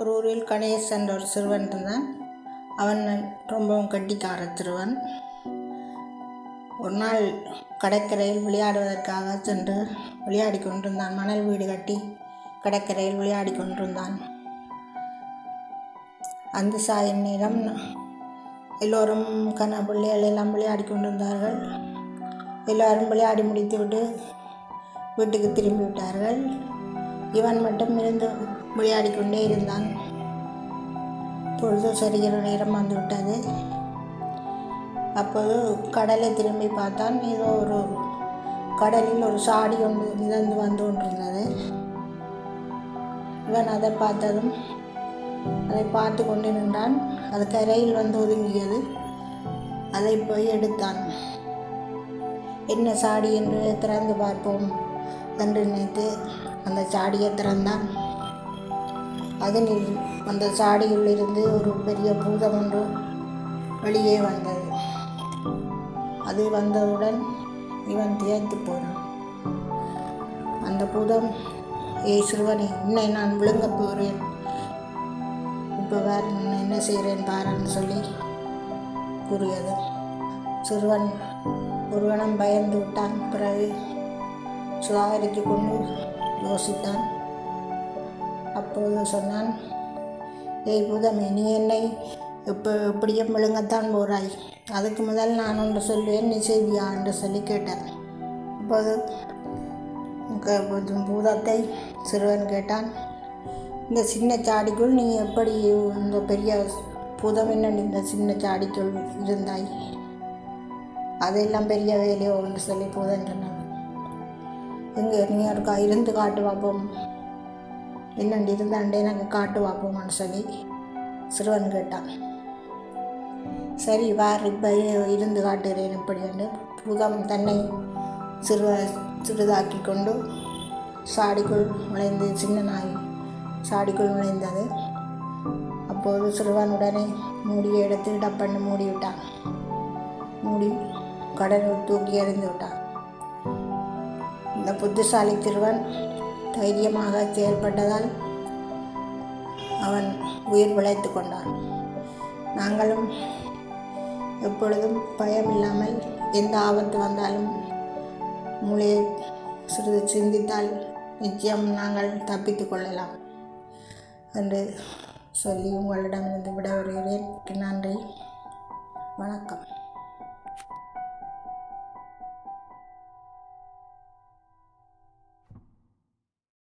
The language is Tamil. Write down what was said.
ஒரு ஊரில் கணேஷ் என்ற ஒரு சிறுவன் இருந்தான். அவன் ரொம்பவும் கட்டிக்கார சிறுவன். ஒரு நாள் கடற்கரையில் விளையாடுவதற்காக சென்று விளையாடி கொண்டிருந்தான். மணல் வீடு கட்டி கடற்கரையில் விளையாடி கொண்டிருந்தான். அந்த சாயின் நேரம் எல்லோரும் கண்ண பிள்ளைகள் எல்லாம் விளையாடி கொண்டிருந்தார்கள். எல்லோரும் விளையாடி முடித்துவிட்டு வீட்டுக்கு திரும்பி விட்டார்கள். இவன் மட்டும் இருந்து விளையாடி கொண்டே இருந்தான். பொழுது சரிகிற நேரம் வந்துவிட்டது. அப்போது கடலை திரும்பி பார்த்தான். ஏதோ ஒரு கடலில் ஒரு சாடி ஒன்று மிதந்து வந்து கொண்டிருந்தது. இவன் அதை பார்த்ததும் அதை பார்த்து கொண்டு நின்றான். அது கரையில் வந்து ஒதுங்கியது. அதை போய் எடுத்தான். என்ன சாடி என்று திறந்து பார்ப்போம். தண்டு நினைத்து அந்த சாடியை திறந்தான். அதனில் அந்த சாடியிலிருந்து ஒரு பெரிய பூதம் ஒன்று வெளியே வந்தது. அது வந்தவுடன் இவன் திகைத்து போனான். அந்த பூதம் ஏய் சிறுவனே இன்னை நான் விழுங்கப் போகிறேன். இப்போ வேறு நான் என்ன செய்கிறேன் பாருன்னு சொல்லி கூறியது. சிறுவன் ஒருவனம் பயந்து விட்டான். பிறகு சுதாகரித்து கொண்டு யோசித்தான். அப்போது சொன்னான் ஏய் பூதமே நீ என்னை இப்போ எப்படியும் விழுங்கத்தான் போகிறாய் அதுக்கு முதல் நான் ஒன்று சொல்வேன் நீ செய்வியா? என்று சொல்லி கேட்டேன் அப்போது கொஞ்சம் பூதத்தை சிறுவன் கேட்டான் இந்த சின்ன சாடிக்குள் நீ எப்படி இந்த பெரிய பூதம் என்ன இந்த சின்ன சாடிக்குள் இருந்தாய்? அதெல்லாம் பெரிய வேலையோ? என்று சொல்லி பூதன் சொன்னான். எங்கே நீ இருக்கா இருந்து காட்டு பார்ப்போம் என்னண்டு இருந்தாண்டே நாங்கள் காட்டு பார்ப்போம்னு சொல்லி சிறுவன் கேட்டான். சரி வார் இப்போ இருந்து காட்டுகிறேன் இப்படி என்று பூதம் தன்னை சிறுவ சிறிதாக்கி கொண்டு சாடிக்குள் நுழைந்து சின்ன நாய் சாடிக்குள் நுழைந்தது. அப்போது சிறுவன் உடனே மூடியை எடுத்து டப்பண்ணு மூடி விட்டான் மூடி கடலில் தூக்கி எறிந்து விட்டான். இந்த புத்திசாலி சிறுவன் தைரியமாக செயல்பட்டதால் அவன் உயிர் பிழைத்து கொண்டான். நாங்களும் எப்பொழுதும் பயம் இல்லாமல் எந்த ஆபத்து வந்தாலும் மூளையை சிறிது சிந்தித்தால் நிச்சயம் நாங்கள் தப்பித்து கொள்ளலாம் என்று சொல்லி உங்களிடமிருந்து வருகிறேன் நன்றி. வணக்கம்.